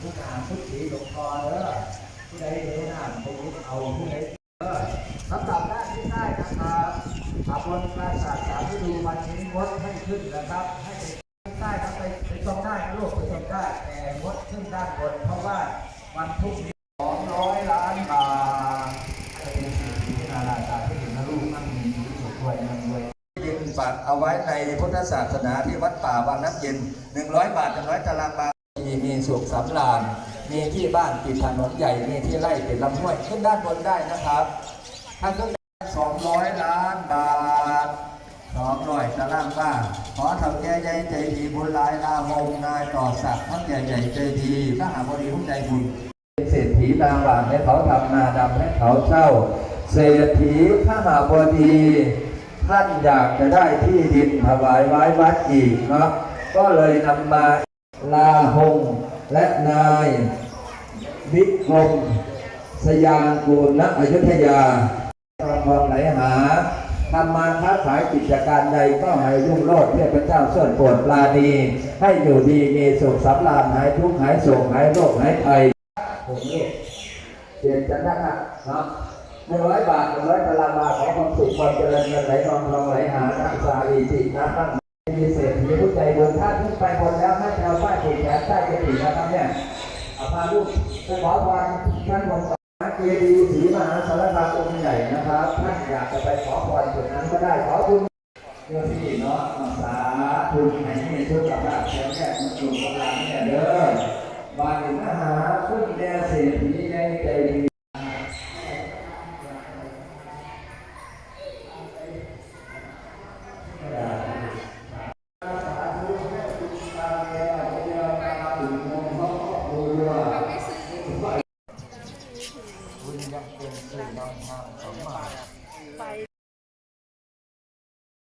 ผู้การผู้สีหลวงพ่อเด้อผู้ใดเด้นหน้าผู้เอาผู้ใดเด้อสำหรับด้านที่ใต้นะครับขับบนปราสาทสามฤดูวันนี้งดให้ขึ้นนะครับ ให้ใต้ครับไปไปตรงได้ลูกไปตรงได้แต่งดขึ้นด้านบนเพราะว่าวันพรุ่งนี้สองร้อยล้านบาทจะเป็นสิ่งที่นาฬิกาที่เห็นนะลูกมันมีสุขด้วยมันรวยปักเอาไว้ในพุทธศาสนาที่วัดป่าวังน้ำเย็น 100 บาท100ตารางบาท สุขสำราญมีที่บ้านติดถนนใหญ่ มีที่ไร่ติดลำห้วยขึ้นด้านบนได้นะครับถ้าขึ้น200ล้านบาท200ตารางบ้านขอเถ่าแก่ใหญ่ใจดีบุญหลายลาโมงนายต่อศักดิ์ท่านใหญ่ใหญ่ใจดีข้าหาบดีผู้ใจบุญเป็นเศรษฐีนางหลานให้เขาทำนาดำให้เขาเช่า เศรษฐีข้าหาบดีท่านอยากจะได้ที่ดินถวายไว้วัดอีกเนาะก็เลยนำมาลาหง และนายวิกรมสยามกูลณอยุธยาประคองไหลหาทำมาค้าขายกิจการใดก็ให้รุ่งโรจน์เทพเจ้าเสื่อโปรดปราณีให้อยู่ดีมีสุขสำราญหายทุกข์หายโศกหายโรคหายภัยผมนี่เปลี่ยนจันทนะเนาะหนึ่งร้อยบาทหนึ่งร้อยตารางวาขอความสุขความเจริญเงินไหลทองทองไหลหานักสาลีจิตนะตั้งมีเศรษฐีผู้ใจบุญท่านขึ้นไปบนแล้วให้ ใต้เจดีย์นะครับเนี่ยพาลูกไปขอพรท่านบนเจดีย์ศรีมหาสารคามองค์ใหญ่นะครับท่านอยากจะไปขอพรจุดนั้นก็ได้ขอคุณเพื่อที่เนาะสาธุให้มีโชคกับลาภแข็งแรงมันอยู่กับหลังเนี่ยเด้อบานหน้าหารขึ้นแดเศรษฐี 哎呀妈呀